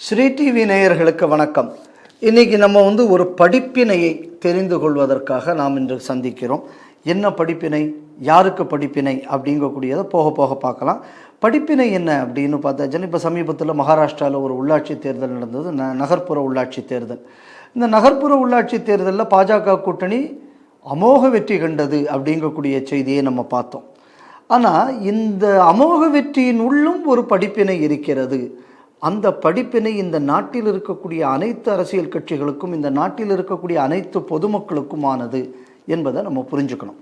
Sri TV நேயர்களுக்கு வணக்கம். இன்றைக்கி நம்ம வந்து ஒரு படிப்பினையை தெரிந்து கொள்வதற்காக நாம் இன்று சந்திக்கிறோம். என்ன படிப்பினை? யாருக்கு படிப்பினை? அப்படிங்கக்கூடியதை போக போக பார்க்கலாம். படிப்பினை என்ன அப்படின்னு பார்த்தாச்சுன்னா இப்போ சமீபத்தில் மகாராஷ்டிராவில் ஒரு உள்ளாட்சி தேர்தல் நடந்தது ந நகர்ப்புற உள்ளாட்சி தேர்தல். இந்த நகர்ப்புற உள்ளாட்சி தேர்தலில் பாஜக கூட்டணி அமோக வெற்றி கண்டது அப்படிங்கக்கூடிய செய்தியை நம்ம பார்த்தோம். ஆனால் இந்த அமோக வெற்றியின் உள்ளும் ஒரு படிப்பினை இருக்கிறது. அந்த படிப்பினை இந்த நாட்டில் இருக்கக்கூடிய அனைத்து அரசியல் கட்சிகளுக்கும் இந்த நாட்டில் இருக்கக்கூடிய அனைத்து பொதுமக்களுக்குமானது என்பதை நம்ம புரிஞ்சுக்கணும்.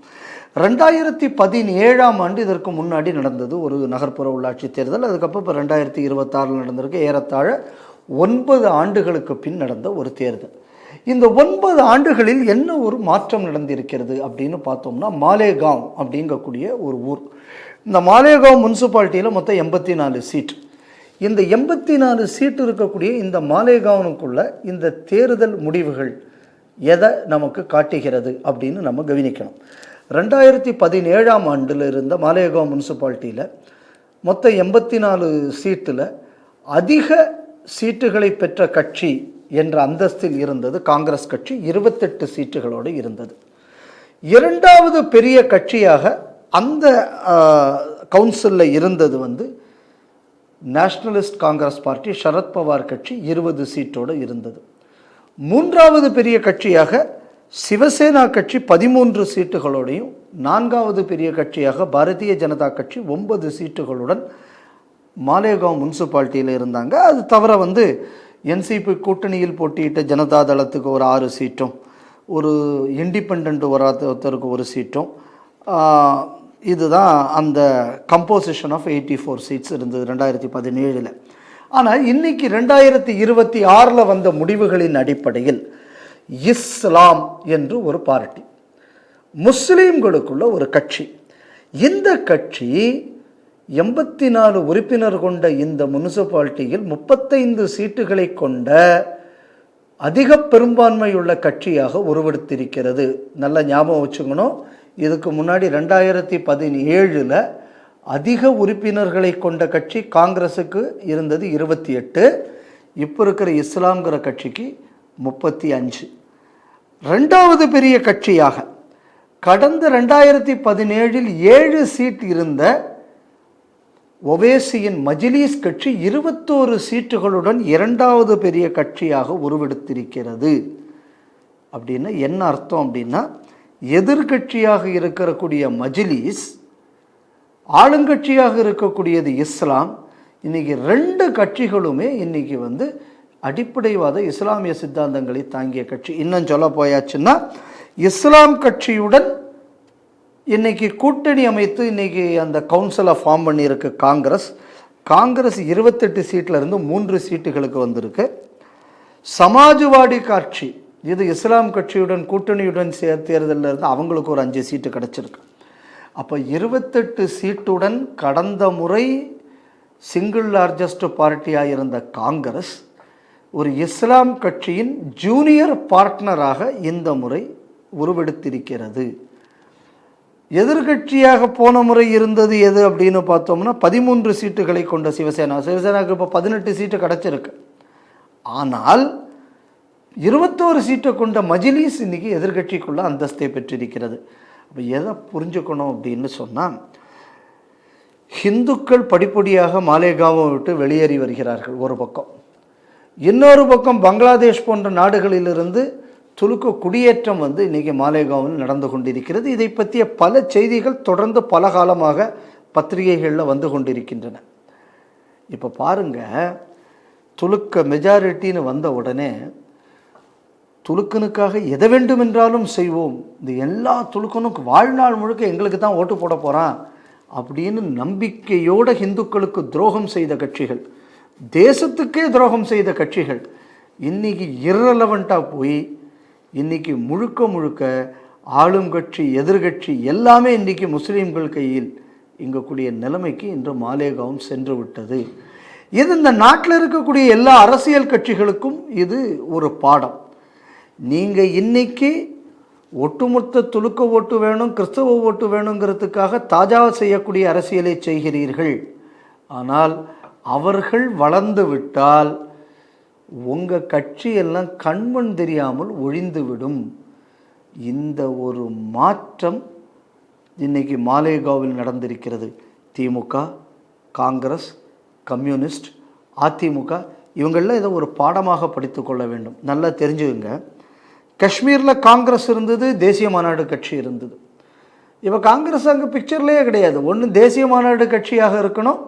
ரெண்டாயிரத்தி பதினேழாம் ஆண்டு இதற்கு முன்னாடி நடந்தது ஒரு நகர்ப்புற உள்ளாட்சி தேர்தல். அதுக்கப்புறம் இப்போ ரெண்டாயிரத்தி இருபத்தாறில் நடந்திருக்கு. ஏறத்தாழ ஒன்பது ஆண்டுகளுக்கு பின் நடந்த ஒரு தேர்தல். இந்த ஒன்பது ஆண்டுகளில் என்ன ஒரு மாற்றம் நடந்திருக்கிறது அப்படின்னு பார்த்தோம்னா மாலேகாவ் அப்படிங்கக்கூடிய ஒரு ஊர். இந்த மாலேகாவ் முனிசிபாலிட்டியில் மொத்தம் எண்பத்தி நாலு சீட். இந்த எண்பத்தி நாலு சீட்டு இருக்கக்கூடிய இந்த மாலேகாவனுக்குள்ள இந்த தேர்தல் முடிவுகள் எதை நமக்கு காட்டுகிறது அப்படின்னு நம்ம கவனிக்கணும். ரெண்டாயிரத்தி பதினேழாம் ஆண்டில் இருந்த மாலேகாவ் முனிசிபாலிட்டியில் மொத்தம் எண்பத்தி நாலு சீட்டில் அதிக சீட்டுகளை பெற்ற கட்சி என்ற அந்தஸ்தில் இருந்தது காங்கிரஸ் கட்சி. இருபத்தெட்டு சீட்டுகளோடு இருந்தது. இரண்டாவது பெரிய கட்சியாக அந்த கவுன்சிலில் இருந்தது வந்து நேஷ்னலிஸ்ட் காங்கிரஸ் பார்ட்டி சரத்பவார் கட்சி இருபது சீட்டோடு இருந்தது. மூன்றாவது பெரிய கட்சியாக சிவசேனா கட்சி பதிமூன்று சீட்டுகளோடையும் நான்காவது பெரிய கட்சியாக பாரதிய ஜனதா கட்சி ஒன்பது சீட்டுகளுடன் மாலேகாவ் முனிசிபாலிட்டியில் இருந்தாங்க. அது தவிர வந்து என்சிபி கூட்டணியில் போட்டியிட்ட ஜனதா தளத்துக்கு ஒரு ஆறு சீட்டும் ஒரு இண்டிபெண்ட் ஒரு ஒருத்தருக்கு ஒரு சீட்டும் இதுதான் அந்த composition of eighty four seats இருந்தது ரெண்டாயிரத்தி பதினேழில். ஆனால் இன்னைக்கு ரெண்டாயிரத்தி இருபத்தி ஆறில் வந்த முடிவுகளின் அடிப்படையில் இஸ்லாம் என்று ஒரு பார்ட்டி முஸ்லீம்களுக்குள்ள ஒரு கட்சி. இந்த கட்சி எண்பத்தி நாலு உறுப்பினர் கொண்ட இந்த முனிசிபாலிட்டியில் முப்பத்தைந்து சீட்டுகளை கொண்ட அதிக பெரும்பான்மையுள்ள கட்சியாக உருவெடுத்திருக்கிறது. நல்ல ஞாபகம் வச்சுக்கணும். இதுக்கு முன்னாடி ரெண்டாயிரத்தி பதினேழில் அதிக உறுப்பினர்களை கொண்ட கட்சி காங்கிரஸுக்கு இருந்தது இருபத்தி எட்டு இப்போ இருக்கிற இஸ்லாம்ங்கிற கட்சிக்கு முப்பத்தி அஞ்சு. ரெண்டாவது பெரிய கட்சியாக கடந்த ரெண்டாயிரத்தி பதினேழில் ஏழு சீட் இருந்த ஒவேசியின் மஜிலீஸ் கட்சி இருபத்தோரு சீட்டுகளுடன் இரண்டாவது பெரிய கட்சியாக உருவெடுத்திருக்கிறது. அப்படின்னா என்ன அர்த்தம் அப்படின்னா எதிர்கட்சியாக இருக்கக்கூடிய மஜிலிஸ் ஆளுங்கட்சியாக இருக்கக்கூடியது இஸ்லாம் இன்றைக்கி ரெண்டு கட்சிகளுமே இன்றைக்கி வந்து அடிப்படைவாத இஸ்லாமிய சித்தாந்தங்களை தாங்கிய கட்சி. இன்னும் சொல்ல போயாச்சுன்னா இஸ்லாம் கட்சியுடன் இன்னைக்கு கூட்டணி அமைத்து இன்னைக்கு அந்த கவுன்சிலை ஃபார்ம் பண்ணியிருக்கு காங்கிரஸ். காங்கிரஸ் இருபத்தெட்டு சீட்டில் இருந்து மூன்று சீட்டுகளுக்கு வந்திருக்கு. சமாஜ்வாடி கட்சி இது இஸ்லாம் கட்சியுடன் கூட்டணியுடன் சே தேர்தலில் இருந்து அவங்களுக்கு ஒரு அஞ்சு சீட்டு கிடச்சிருக்கு. அப்போ இருபத்தெட்டு சீட்டுடன் கடந்த முறை சிங்கிள் லார்ஜஸ்ட் பார்ட்டியாக இருந்த காங்கிரஸ் ஒரு இஸ்லாம் கட்சியின் ஜூனியர் பார்ட்னராக இந்த முறை உருவெடுத்திருக்கிறது. எதிர்கட்சியாக போன முறை இருந்தது எது அப்படின்னு பார்த்தோம்னா பதிமூன்று சீட்டுகளை கொண்ட சிவசேனா. சிவசேனாவுக்கு இப்போ பதினெட்டு சீட்டு கிடச்சிருக்கு. ஆனால் இருபத்தோரு சீட்டை கொண்ட மஜிலிஸ் இன்னைக்கு எதிர்கட்சிக்குள்ள அந்தஸ்தை பெற்றிருக்கிறது. அப்போ எதை புரிஞ்சுக்கணும் அப்படின்னு சொன்னால் ஹிந்துக்கள் படிப்படியாக மாலேகாவை விட்டு வெளியேறி வருகிறார்கள் ஒரு பக்கம். இன்னொரு பக்கம் பங்களாதேஷ் போன்ற நாடுகளிலிருந்து துலுக்கு குடியேற்றம் வந்து இன்றைக்கி மாலேகாவில் நடந்து கொண்டிருக்கிறது. இதை பற்றிய பல செய்திகள் தொடர்ந்து பல காலமாக பத்திரிகைகளில் வந்து கொண்டிருக்கின்றன. இப்போ பாருங்கள் துலுக்க மெஜாரிட்டின்னு வந்த உடனே துலுக்கனுக்காக எதை வேண்டுமென்றாலும் செய்வோம். இந்த எல்லா துலுக்கனுக்கு வாழ்நாள் முழுக்க எங்களுக்கு தான் ஓட்டு போட போகிறான் அப்படின்னு நம்பிக்கையோட ஹிந்துக்களுக்கு துரோகம் செய்த கட்சிகள் தேசத்துக்கே துரோகம் செய்த கட்சிகள் இன்னைக்கு இரலவெண்ட்டாக போய் இன்னைக்கு முழுக்க முழுக்க ஆளும் கட்சி எதிர்கட்சி எல்லாமே இன்னைக்கு முஸ்லீம்கள் கையில் இங்கக்கூடிய நிலைமைக்கு இன்று மாலேகாவும் சென்று விட்டது. இது இந்த நாட்டில் இருக்கக்கூடிய எல்லா அரசியல் கட்சிகளுக்கும் இது ஒரு பாடம். நீங்கள் இன்னைக்கு ஒட்டுமொத்த துலுக்க ஓட்டு வேணும் கிறிஸ்தவ ஓட்டு வேணுங்கிறதுக்காக தாஜாவை செய்யக்கூடிய அரசியலை செய்கிறீர்கள். ஆனால் அவர்கள் வளர்ந்து விட்டால் உங்கள் கட்சியெல்லாம் கண்மண் தெரியாமல் ஒழிந்துவிடும். இந்த ஒரு மாற்றம் இன்னைக்கு மாலேகாவில் நடந்திருக்கிறது. திமுக காங்கிரஸ் கம்யூனிஸ்ட் அதிமுக இவங்களில் இதை ஒரு பாடமாக படித்து கொள்ள வேண்டும். நல்லா தெரிஞ்சுக்குங்க. காஷ்மீரில் காங்கிரஸ் இருந்தது தேசிய மாநாடு கட்சி இருந்தது. இப்போ காங்கிரஸ் அங்கே பிக்சர்லேயே கிடையாது. ஒன்று தேசிய மாநாடு கட்சியாக இருக்கணும்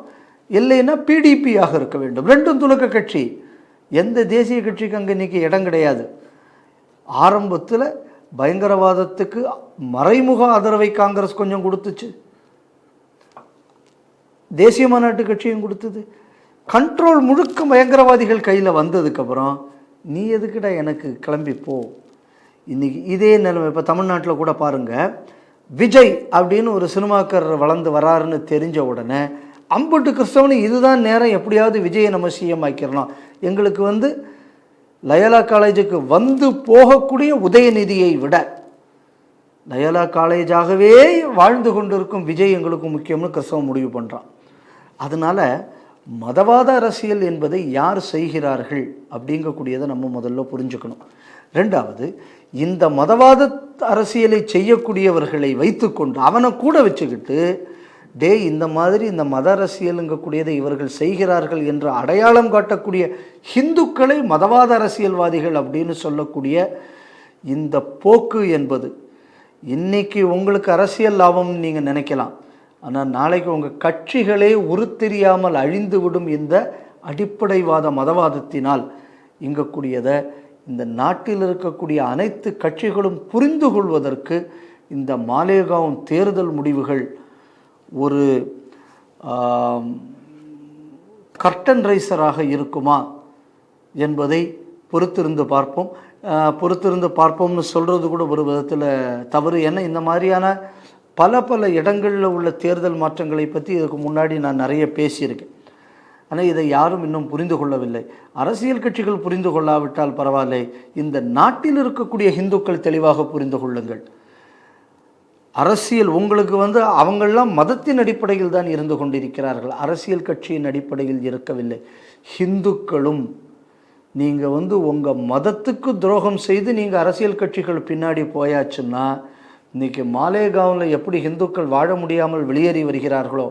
இல்லைன்னா பிடிபியாக இருக்க வேண்டும். ரெண்டும் துலக்க கட்சி. எந்த தேசிய கட்சிக்கு அங்கே இன்னைக்கு இடம் கிடையாது. ஆரம்பத்தில் பயங்கரவாதத்துக்கு மறைமுக ஆதரவை காங்கிரஸ் கொஞ்சம் கொடுத்துச்சு. தேசிய மாநாட்டு கட்சியும் கொடுத்தது. கண்ட்ரோல் முழுக்க பயங்கரவாதிகள் கையில் வந்ததுக்கப்புறம் நீ எதுக்குடா எனக்கு கிளம்பி போ? இன்றைக்கி இதே நிலைமை இப்போ தமிழ்நாட்டில் கூட பாருங்கள் விஜய் அப்படின்னு ஒரு சினிமாக்கர் வளர்ந்து வராருன்னு தெரிஞ்ச உடனே அம்புட்டு கிறிஸ்தவனு இதுதான் நேரம் எப்படியாவது விஜயை நம்ம சிஎம் ஆக்கிடலாம். எங்களுக்கு வந்து லயலா காலேஜுக்கு வந்து போகக்கூடிய உதயநிதியை விட லயலா காலேஜாகவே வாழ்ந்து கொண்டிருக்கும் விஜய் எங்களுக்கு முக்கியம்னு கிறிஸ்தவம் முடிவு பண்ணுறான் அதனால் மதவாத அரசியல் என்பதை யார் செய்கிறார்கள் அப்படிங்கக்கூடியதை நம்ம முதல்ல புரிஞ்சுக்கணும். ரெண்டாவது இந்த மதவாத அரசியலை செய்யக்கூடியவர்களை வைத்துக்கொண்டு அவனை கூட வச்சுக்கிட்டு டே இந்த மாதிரி இந்த மத அரசியலுங்கக்கூடியதை இவர்கள் செய்கிறார்கள் என்று அடையாளம் காட்டக்கூடிய ஹிந்துக்களை மதவாத அரசியல்வாதிகள் அப்படின்னு சொல்லக்கூடிய இந்த போக்கு என்பது இன்னைக்கு உங்களுக்கு அரசியல் லாபம்னு நீங்கள் நினைக்கலாம். ஆனால் நாளைக்கு உங்கள் கட்சிகளே உருத்தெரியாமல் அழிந்துவிடும் இந்த அடிப்படைவாத மதவாதத்தினால் இங்கக்கூடியதை இந்த நாட்டில் இருக்கக்கூடிய அனைத்து கட்சிகளும் புரிந்து கொள்வதற்கு இந்த மாலேகாவும் தேர்தல் முடிவுகள் ஒரு கர்டன் ரைசராக இருக்குமா என்பதை பொறுத்திருந்து பார்ப்போம். பொறுத்திருந்து பார்ப்போம்னு சொல்கிறது கூட ஒரு விதத்தில் தவறு. ஏன்னா இந்த மாதிரியான பல பல இடங்களில் உள்ள தேர்தல் மாற்றங்களை பற்றி இதுக்கு முன்னாடி நான் நிறைய பேசியிருக்கேன். ஆனால் இதை யாரும் இன்னும் புரிந்து கொள்ளவில்லை. அரசியல் கட்சிகள் புரிந்து கொள்ளாவிட்டால் பரவாயில்லை. இந்த நாட்டில் இருக்கக்கூடிய இந்துக்கள் தெளிவாக புரிந்து கொள்ளுங்கள். அரசியல் உங்களுக்கு வந்து அவங்கள்லாம் மதத்தின் அடிப்படையில் தான் இருந்து கொண்டிருக்கிறார்கள். அரசியல் கட்சியின் அடிப்படையில் இருக்கவில்லை. ஹிந்துக்களும் நீங்கள் வந்து உங்கள் மதத்துக்கு துரோகம் செய்து நீங்கள் அரசியல் கட்சிகள் பின்னாடி போயாச்சுன்னா இன்றைக்கி மாலேகாவில் எப்படி இந்துக்கள் வாழ முடியாமல் வெளியேறி வருகிறார்களோ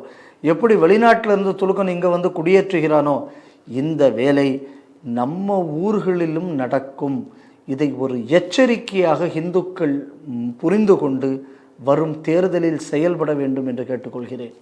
எப்படி வெளிநாட்டில் இருந்து துலுக்கன் இங்கே வந்து குடியேற்றுகிறானோ இந்த வேலை நம்ம ஊர்களிலும் நடக்கும். இதை ஒரு எச்சரிக்கையாக இந்துக்கள் புரிந்து கொண்டு வரும் தேர்தலில் செயல்பட வேண்டும் என்று கேட்டுக்கொள்கிறேன்.